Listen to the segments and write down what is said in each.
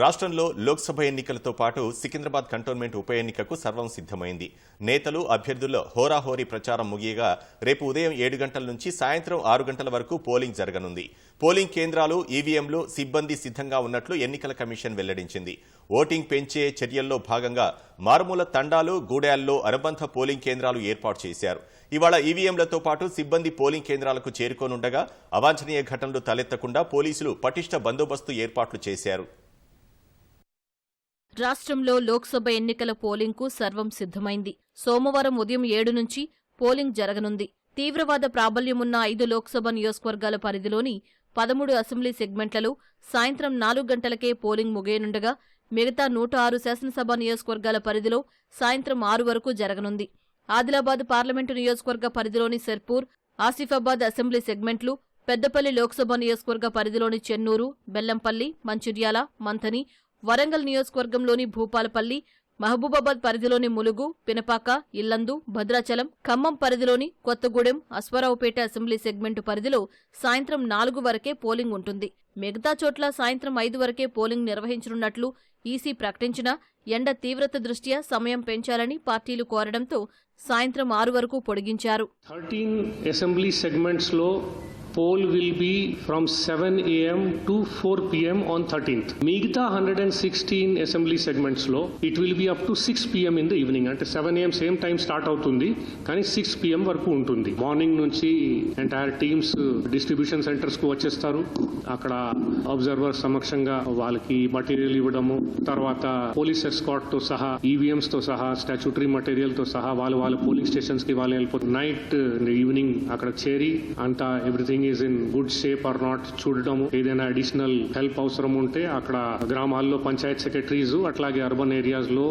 రాష్ట్రంలో లోక్సభ ఎన్నికలతో పాటు సికింద్రాబాద్ కంటోన్మెంట్ ఉప ఎన్నికకు సర్వం సిద్ధమైంది. నేతలు అభ్యర్థుల్లో హోరాహోరీ ప్రచారం ముగియగా రేపు ఉదయం ఏడు గంటల నుంచి సాయంత్రం ఆరు గంటల వరకు పోలింగ్ జరగనుంది. పోలింగ్ కేంద్రాలు ఈవీఎంలు సిబ్బంది సిద్ధంగా ఉన్నట్లు ఎన్నికల కమిషన్ వెల్లడించింది. ఓటింగ్ పెంచే చర్యల్లో భాగంగా మారుమూల తండాలు గూడాల్లో అనుబంధ పోలింగ్ కేంద్రాలు ఏర్పాటు చేశారు. ఇవాళ ఈవీఎంలతో పాటు సిబ్బంది పోలింగ్ కేంద్రాలకు చేరుకోనుండగా అవాంఛనీయ ఘటనలు తలెత్తకుండా పోలీసులు పటిష్ట బందోబస్తు ఏర్పాట్లు చేశారు. రాష్ట్రంలో లోక్సభ ఎన్నికల పోలింగ్కు సర్వం సిద్ధమైంది. సోమవారం ఉదయం ఏడు నుంచి పోలింగ్ జరగనుంది. తీవ్రవాద ప్రాబల్యమున్న ఐదు లోక్సభ నియోజకవర్గాల పరిధిలోని పదమూడు అసెంబ్లీ సెగ్మెంట్లలో సాయంత్రం నాలుగు గంటలకే పోలింగ్ ముగియనుండగా మిగతా నూట ఆరు శాసనసభ నియోజకవర్గాల పరిధిలో సాయంత్రం ఆరు వరకు జరగనుంది. ఆదిలాబాద్ పార్లమెంటు నియోజకవర్గ పరిధిలోని సెర్పూర్ ఆసిఫాబాద్ అసెంబ్లీ సెగ్మెంట్లు పెద్దపల్లి లోక్సభ నియోజకవర్గ పరిధిలోని చెన్నూరు బెల్లంపల్లి మంచిర్యాల మంథని వరంగల్ నియోజకవర్గంలోని భూపాలపల్లి మహబూబాబాద్ పరిధిలోని ములుగు పినపాక ఇల్లందు భద్రాచలం ఖమ్మం పరిధిలోని కొత్తగూడెం అశ్వారావుపేట అసెంబ్లీ సెగ్మెంటు పరిధిలో సాయంత్రం నాలుగు వరకే పోలింగ్ ఉంటుంది. మిగతా చోట్ల సాయంత్రం ఐదు వరకే పోలింగ్ నిర్వహించనున్నట్లు ఈసీ ప్రకటించినా ఎండ తీవ్రత దృష్ట్యా సమయం పెంచాలని పార్టీలు కోరడంతో సాయంత్రం ఆరు వరకు పొడిగించారు. 13 assembly segments poll will will be from 7 am four 4 on thirteenth 13th. మిగతా 116 assembly segments లో it will be up to 6 pm in the evening. అంటే seven AM same time start అవుతుంది కానీ సిక్స్ పిఎం వరకు ఉంటుంది. మార్నింగ్ నుంచి entire teams distribution సెంటర్స్కు వచ్చేస్తారు. అక్కడ అబ్జర్వర్ సమక్షంగా వాళ్ళకి మటీరియల్ ఇవ్వడము తర్వాత పోలీస్ ఎస్కాట్తో సహా ఈవీఎంస్తో సహా స్టాచ్యూటరీ మటీరియల్తో సహా వాళ్ళు వాళ్ళ పోలింగ్ స్టేషన్స్కి వాళ్ళు వెళ్ళిపోతారు. నైట్ ఈవినింగ్ అక్కడ చేరి అంతా everything is in good shape or not చూడటము ఏదైనా అడిషనల్ హెల్ప్ అవసరం ఉంటే అక్కడ గ్రామాల్లో పంచాయత్ సెక్రటరీస్ అట్లాగే అర్బన్ ఏరియాస్లో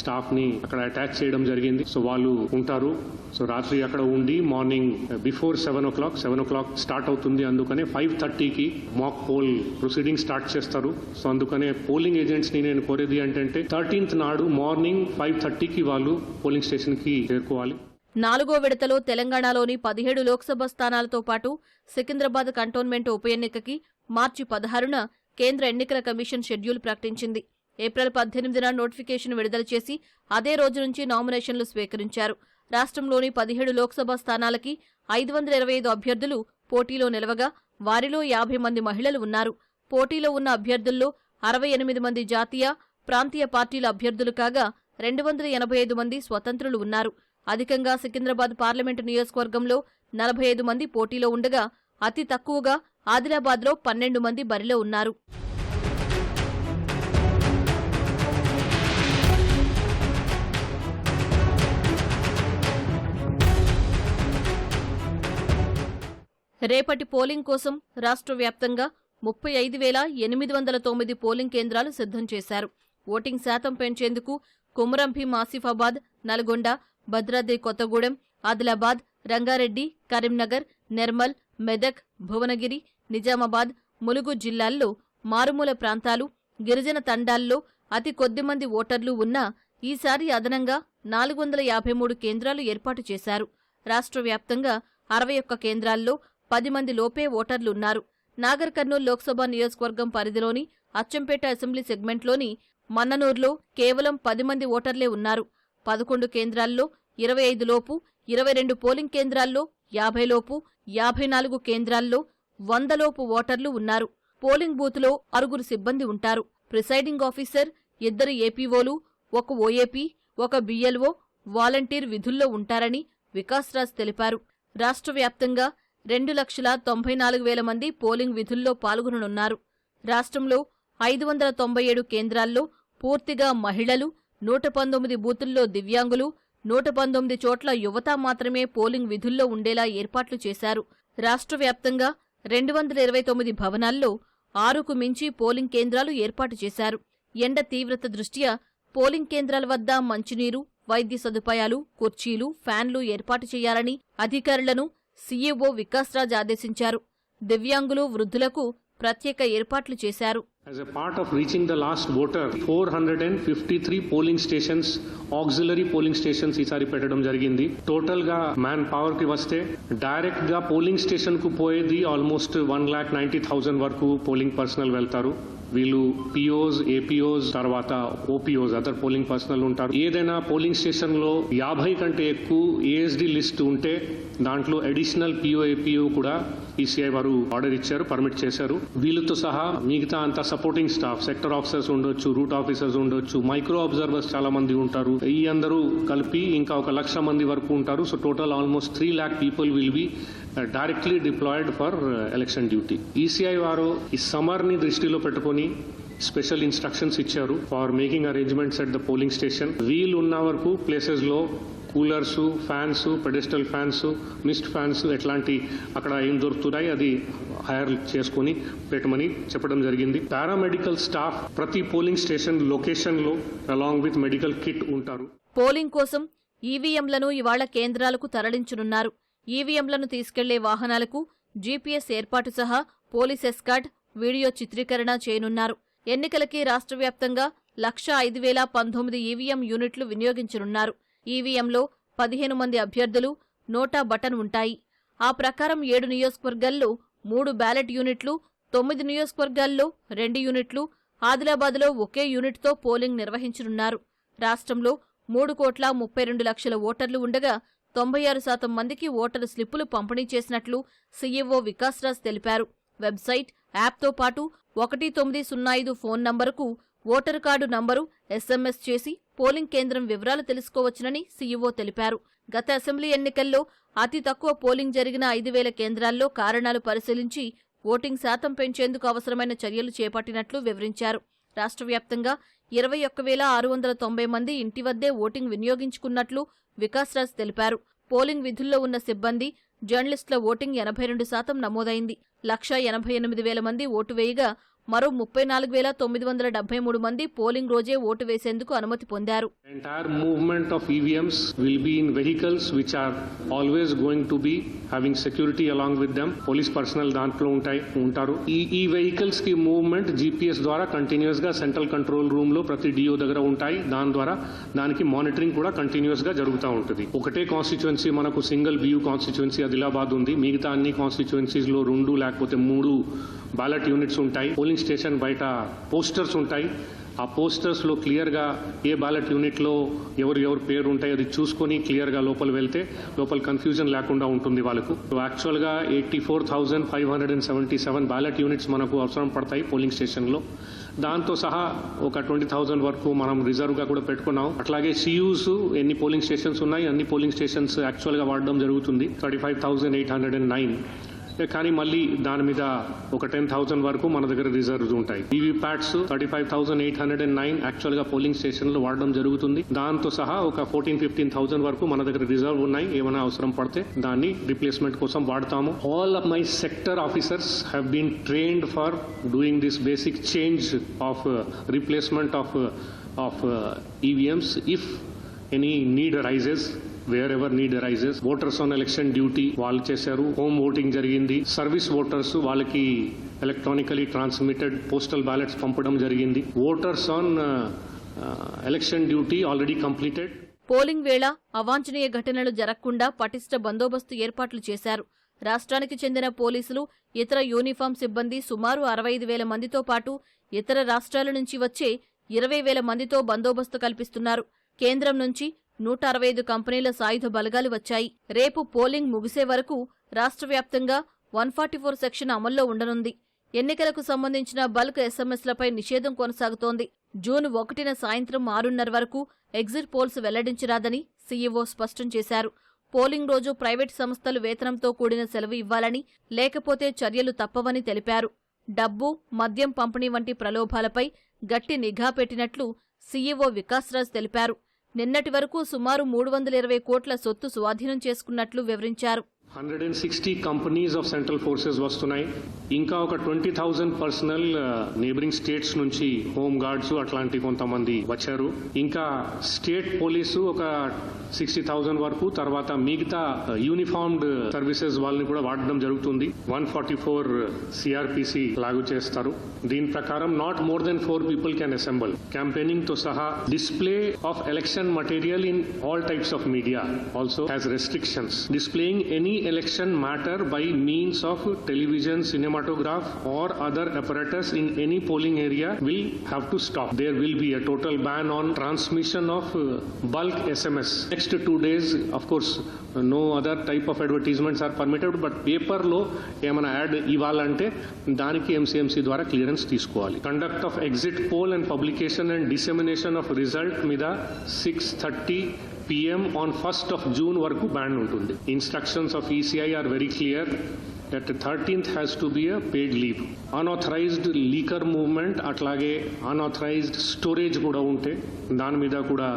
స్టాఫ్ని అక్కడ అటాచ్ చేయడం జరిగింది. సో వాళ్ళు ఉంటారు. సో రాత్రి అక్కడ ఉండి morning before seven o'clock seven o'clock start అవుతుంది. అందుకనే ఫైవ్ థర్టీకి మాక్ పోల్ ప్రొసీడింగ్ స్టార్ట్ చేస్తారు. సో అందుకనే పోలింగ్ ఏజెంట్స్ని నేను కోరేది ఏంటంటే థర్టీన్త్ నాడు మార్నింగ్ ఫైవ్ థర్టీకి వాళ్ళు పోలింగ్ స్టేషన్కి చేరుకోవాలి. నాలుగో విడతలో తెలంగాణలోని పదిహేడు లోక్సభ స్థానాలతో పాటు సికింద్రాబాద్ కంటోన్మెంట్ ఉప ఎన్నికకి మార్చి పదహారున కేంద్ర ఎన్నికల కమిషన్ షెడ్యూల్ ప్రకటించింది. ఏప్రిల్ పద్దెనిమిదిన నోటిఫికేషన్ విడుదల చేసి అదే రోజు నుంచి నామినేషన్లు స్వీకరించారు. రాష్ట్రంలోని పదిహేడు లోక్సభ స్థానాలకి ఐదు వందల ఇరవై ఐదు అభ్యర్థులు పోటీలో నిలవగా వారిలో యాభై మంది మహిళలు ఉన్నారు. పోటీలో ఉన్న అభ్యర్థుల్లో అరవై ఎనిమిది మంది జాతీయ ప్రాంతీయ పార్టీల అభ్యర్థులు కాగా రెండు వందల ఎనభై ఐదు మంది స్వతంత్రులు ఉన్నారు. అధికంగా సికింద్రాబాద్ పార్లమెంటు నియోజకవర్గంలో నలభై ఐదు మంది పోటీలో ఉండగా అతి తక్కువగా ఆదిలాబాద్లో పన్నెండు మంది బరిలో ఉన్నారు. రేపటి పోలింగ్ కోసం రాష్ట్ర వ్యాప్తంగా ముప్పై ఐదు వేల ఎనిమిది వందల తొమ్మిది పోలింగ్ కేంద్రాలు సిద్ధం చేశారు. ఓటింగ్ శాతం పెంచేందుకు కుమరంభీం ఆసిఫాబాద్ నల్గొండ భద్రాద్రి కొత్తగూడెం ఆదిలాబాద్ రంగారెడ్డి కరీంనగర్ నిర్మల్ మెదక్ భువనగిరి నిజామాబాద్ ములుగు జిల్లాల్లో మారుమూల ప్రాంతాలు గిరిజన తండాల్లో అతి కొద్దిమంది ఓటర్లు ఉన్నా ఈసారి అదనంగా నాలుగు వందల యాభై మూడు కేంద్రాలు ఏర్పాటు చేశారు. రాష్ట్ర వ్యాప్తంగా అరవై ఒక్క కేంద్రాల్లో పది మంది లోపే ఓటర్లున్నారు నాగర్ కర్నూలు లోక్సభ నియోజకవర్గం పరిధిలోని అచ్చంపేట అసెంబ్లీ సెగ్మెంట్లోని మన్ననూరులో కేవలం పది మంది ఓటర్లే ఉన్నారు. పదకొండు కేంద్రాల్లో ఇరవై ఐదు లోపు ఇరవై రెండు పోలింగ్ కేంద్రాల్లో యాభై లోపు యాభై నాలుగు కేంద్రాల్లో వందలోపు ఓటర్లు ఉన్నారు. పోలింగ్ బూత్లో అరుగురు సిబ్బంది ఉంటారు. ప్రిసైడింగ్ ఆఫీసర్ ఇద్దరు ఏపీఓలు ఒక ఓఏపీ ఒక బిఎల్ఓ వాలంటీర్ విధుల్లో ఉంటారని వికాస్రాజ్ తెలిపారు. రాష్ట్ర వ్యాప్తంగా రెండు లక్షల తొంభై నాలుగు వేల మంది పోలింగ్ విధుల్లో పాల్గొననున్నారు. రాష్ట్రంలో ఐదు వందల తొంభై ఏడు కేంద్రాల్లో పూర్తిగా మహిళలు నూట పంతొమ్మిది బూతుల్లో దివ్యాంగులు నూట పంతొమ్మిది చోట్ల యువత మాత్రమే పోలింగ్ విధుల్లో ఉండేలా ఏర్పాట్లు చేశారు. రాష్ట్ర వ్యాప్తంగా రెండు వందల ఇరవై తొమ్మిది భవనాల్లో ఆరుకు మించి పోలింగ్ కేంద్రాలు ఏర్పాటు చేశారు. ఎండ తీవ్రత దృష్ట్యా పోలింగ్ కేంద్రాల వద్ద మంచినీరు వైద్య సదుపాయాలు కుర్చీలు ఫ్యాన్లు ఏర్పాటు చేయాలని అధికారులను సీఈఓ వికాస్రాజ్ ఆదేశించారు. దివ్యాంగులు వృద్ధులకు ప్రత్యేక ఏర్పాట్లు చేశారు. As a part of reaching the last voter, 453 polling stations auxiliary polling stations ఈసారి పెట్టడం జరిగింది. టోటల్గా మ్యాన్ పవర్కి వస్తే డైరెక్ట్గా పోలింగ్ స్టేషన్కు పోయేది almost one lakh ninety thousand వరకు పోలింగ్ పర్సనల్ వెళ్తారు. వీళ్ళు పిఓస్ ఏపీఓస్ తర్వాత ఓపీఓస్ అదర్ పోలింగ్ పర్సనల్ ఉంటారు. ఏదైనా పోలింగ్ స్టేషన్లో యాభై కంటే ఎక్కువ ఏఎస్డి లిస్ట్ ఉంటే దాంట్లో అడిషనల్ పిఓ ఏపీఓ కూడా ఈసీఐ వారు ఆర్డర్ ఇచ్చారు పర్మిట్ చేశారు. వీళ్ళతో సహా మిగతా అంతా సపోర్టింగ్ స్టాఫ్ సెక్టర్ ఆఫీసర్స్ ఉండొచ్చు రూట్ ఆఫీసర్స్ ఉండొచ్చు మైక్రో అబ్జర్వర్స్ చాలా మంది ఉంటారు. ఈ అందరూ కలిపి ఇంకా ఒక లక్ష మంది వరకు ఉంటారు. So total almost three lakh people will be directly deployed for election duty ECI వారు ఈ సమ్మర్ని దృష్టిలో పెట్టుకొని స్పెషల్ ఇన్స్ట్రక్షన్స్ ఇచ్చారు for making arrangements at the polling station వీలు ఉన్న వరకు ప్లేసెస్లో coolers fans pedestal fans mist fans ఎట్లాంటి అక్కడ ఏం దొరుకుతున్నాయి అది హైర్ చేసుకొని పెట్టమని చెప్పడం జరిగింది. పారామెడికల్ స్టాఫ్ ప్రతి పోలింగ్ స్టేషన్ లొకేషన్లో అలాంగ్ విత్ మెడికల్ కిట్ ఉంటారు. పోలింగ్ కోసం ఈవీఎంలను ఇవాళ కేంద్రాలకు తరలించనున్నారు. ఈవీఎంలను తీసుకెళ్ళే వాహనాలకు జీపీఎస్ ఏర్పాటు సహా పోలీస్ ఎస్కాట్ వీడియో చిత్రీకరణ చేయనున్నారు. ఎన్నికలకి రాష్ట్ర వ్యాప్తంగా లక్ష ఐదు వేల పంతొమ్మిది ఈవీఎం యూనిట్లు వినియోగించనున్నారు. ఈవీఎంలో పదిహేను మంది అభ్యర్థులు నోటా బటన్ ఉంటాయి. ఆ ప్రకారం ఏడు నియోజకవర్గాల్లో మూడు బ్యాలెట్ యూనిట్లు తొమ్మిది నియోజకవర్గాల్లో రెండు యూనిట్లు ఆదిలాబాద్లో ఒకే యూనిట్తో పోలింగ్ నిర్వహించనున్నారు. రాష్ట్రంలో మూడు కోట్ల ముప్పై రెండు లక్షల ఓటర్లు ఉండగా తొంభై ఆరు శాతం మందికి ఓటరు స్లిప్పులు పంపిణీ చేసినట్లు సీఈఓ వికాస్రాజ్ తెలిపారు. వెబ్సైట్ యాప్తో పాటు ఒకటి తొమ్మిది సున్నా ఐదు ఫోన్ నంబరుకు ఓటరు కార్డు నంబరు ఎస్ఎంఎస్ చేసి పోలింగ్ కేంద్రం వివరాలు తెలుసుకోవచ్చునని సీఈఓ తెలిపారు. గత అసెంబ్లీ ఎన్నికల్లో అతి తక్కువ పోలింగ్ జరిగిన ఐదు వేల కేంద్రాల్లో కారణాలు పరిశీలించి ఓటింగ్ శాతం పెంచేందుకు అవసరమైన చర్యలు చేపట్టినట్లు వివరించారు. రాష్ట్ర వ్యాప్తంగా ఇరవై ఒక్క వేల ఆరు వందల తొంభై మంది ఇంటి వద్దే ఓటింగ్ వినియోగించుకున్నట్లు వికాస్రాజ్ తెలిపారు. పోలింగ్ విధుల్లో ఉన్న సిబ్బంది జర్నలిస్టుల ఓటింగ్ ఎనభై రెండు శాతం నమోదైంది. లక్ష ఎనభై ఎనిమిది వేల మంది ఓటు వేయగా మరో ముప్పై నాలుగు వేల తొమ్మిది వందల డెబ్బై మూడు మంది పోలింగ్ రోజే ఓటు వేసేందుకు అనుమతి పొందారు. Entire movement of EVMs will be in vehicles which are always going to be having security along with them. Police personnel దాంట్లో ఉంటాయి ఉంటారు. ఈ ఈ వెహికల్స్కి మూవ్మెంట్ జీపీఎస్ ద్వారా కంటిన్యూస్గా సెంట్రల్ కంట్రోల్ రూమ్లో ప్రతి డిఓ దగ్గర ఉంటాయి. దాని ద్వారా దానికి మానిటరింగ్ కూడా కంటిన్యూస్గా జరుగుతూ ఉంటుంది. ఒకటే కాన్స్టిట్యున్సీ మనకు సింగిల్ బియూ కాన్స్టిట్యున్సీ ఆదిలాబాద్ ఉంది. మిగతా అన్ని కాన్స్టిట్యున్సీస్లో రెండు లేకపోతే మూడు బ్యాలెట్ యూనిట్స్ ఉంటాయి పోలింగ్ స్టేషన్ బయట పోస్టర్స్ ఉంటాయి. ఆ పోస్టర్స్లో క్లియర్గా ఏ బ్యాలెట్ యూనిట్లో ఎవరు ఎవరు పేరు ఉంటాయి అది చూసుకొని క్లియర్గా లోపల వెళ్తే లోపల కన్ఫ్యూజన్ లేకుండా ఉంటుంది వాళ్ళకు. యాక్చువల్గా eighty four thousand five hundred and seventy seven ballot units మనకు అవసరం పడతాయి పోలింగ్ స్టేషన్లో. దాంతో సహా ఒక ట్వంటీ థౌజండ్ వరకు మనం రిజర్వ్గా కూడా పెట్టుకున్నాం. అట్లాగే సియూస్ ఎన్ని పోలింగ్ స్టేషన్స్ ఉన్నాయి అన్ని పోలింగ్ స్టేషన్స్ యాక్చువల్గా వాడడం జరుగుతుంది. Thirty five thousand eight hundred and nine కానీ మళ్ళీ దాని మీద ఒక టెన్ థౌసండ్ వరకు మన దగ్గర రిజర్వ్స్ ఉంటాయి. EV pads thirty five thousand eight hundred and nine యాక్చువల్గా పోలింగ్ స్టేషన్లో వాడడం జరుగుతుంది. దాంతో సహా ఒక ఫోర్టీన్ ఫిఫ్టీన్ థౌసండ్ వరకు మన దగ్గర రిజర్వ్ ఉన్నాయి. ఏమైనా అవసరం పడితే దాన్ని రిప్లేస్మెంట్ కోసం వాడతాము. All of my sector officers have been trained for doing this basic change of replacement of of EVMs if any need rises wherever need arises voters on election duty వాళ్ళు చేశారు. Home voting జరిగింది. Service voters వాళ్ళకి electronically transmitted postal ballots పంపడం జరిగింది. Voters on election duty already completed polling వేళ అవాంఛనీయ ఘటనలు జరగకుండా పటిష్ట బందోబస్తు ఏర్పాట్లు చేశారు. రాష్ట్రానికి చెందిన పోలీసులు ఇతర యూనిఫామ్ సిబ్బంది సుమారు అరవై ఐదు వేల మందితో పాటు ఇతర రాష్ట్రాల నుంచి వచ్చే ఇరవై వేల మందితో బందోబస్తు కల్పిస్తున్నారు. కేంద్రం నుంచి నూట అరవై ఐదు కంపెనీల సాయుధ బలగాలు వచ్చాయి. రేపు పోలింగ్ ముగిసే వరకు రాష్ట్ర వ్యాప్తంగా వన్ ఫార్టీ ఫోర్ సెక్షన్ అమల్లో ఉండనుంది. ఎన్నికలకు సంబంధించిన బల్క్ ఎస్ఎంఎస్లపై నిషేధం కొనసాగుతోంది. జూన్ ఒకటిన సాయంత్రం ఆరున్నర వరకు ఎగ్జిట్ పోల్స్ వెల్లడించరాదని సీఈఓ స్పష్టం చేశారు. పోలింగ్ రోజు ప్రైవేట్ సంస్థలు వేతనంతో కూడిన సెలవు ఇవ్వాలని లేకపోతే చర్యలు తప్పవని తెలిపారు. డబ్బు మద్యం పంపిణీ వంటి ప్రలోభాలపై గట్టి నిఘా పెట్టినట్లు సీఈఓ వికాస్రాజ్ తెలిపారు. నిన్నటి వరకు సుమారు మూడు వందల ఇరవై కోట్ల సొత్తు స్వాధీనం చేసుకున్నట్లు వివరించారు. Hundred and sixty companies of central forces వస్తున్నాయి. ఇంకా ఒక twenty thousand personnel neighbouring states నుంచి హోమ్ గార్డ్స్ అట్లాంటి కొంతమంది వచ్చారు. ఇంకా స్టేట్ పోలీసు ఒక సిక్స్టీ థౌజండ్ వరకు తర్వాత మిగతా యూనిఫామ్డ్ సర్వీసెస్ వాళ్ళని కూడా వాడడం జరుగుతుంది. వన్ ఫార్టీ ఫోర్ సిఆర్పిసి లాగు చేస్తారు. దీని ప్రకారం not more than four people can assemble క్యాంపెయినింగ్తో సహా display of election material in all types of media also has restrictions displaying any election matter by means of television, cinematograph, or other apparatus in any polling area will have to stop. There will be a total ban on transmission of bulk SMS. Next two days, of course, no other type of advertisements are permitted, but paper లో ఏమైనా add ఇవ్వాలంటే దానికి MCMC ద్వారా clearance తీసుకోవాలి conduct of exit poll and publication and dissemination of result మీద six thirty PM on first of June వరకు ban ఉంటుంది. Instructions of ECI are very clear that thirteenth has to be a paid leave unauthorised liquor movement అట్లాగే unauthorised storage కూడా ఉంటే దాని మీద కూడా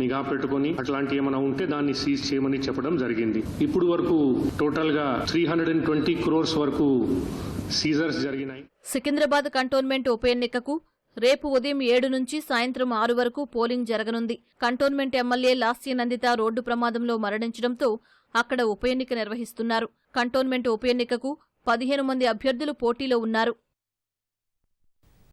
నిఘా పెట్టుకొని అట్లాంటి ఏమైనా ఉంటే దాన్ని సీజ్ చేయమని చెప్పడం జరిగింది. ఇప్పుడు వరకు టోటల్గా three hundred and twenty crores వరకు సీజర్స్ జరిగినాయి. సికింద్రాబాద్ కంటోన్మెంట్ ఉప ఎన్నికకు రేపు ఉదయం ఏడు నుంచి సాయంత్రం ఆరు వరకు పోలింగ్ జరగనుంది. Cantonment MLA Lasya Nanditha road ప్రమాదంలో మరణించడంతో అక్కడ ఉప ఎన్నిక నిర్వహిస్తున్నారు. కంటోన్మెంట్ ఉప ఎన్నికకు పదిహేను మంది అభ్యర్థులు పోటీలో ఉన్నారు.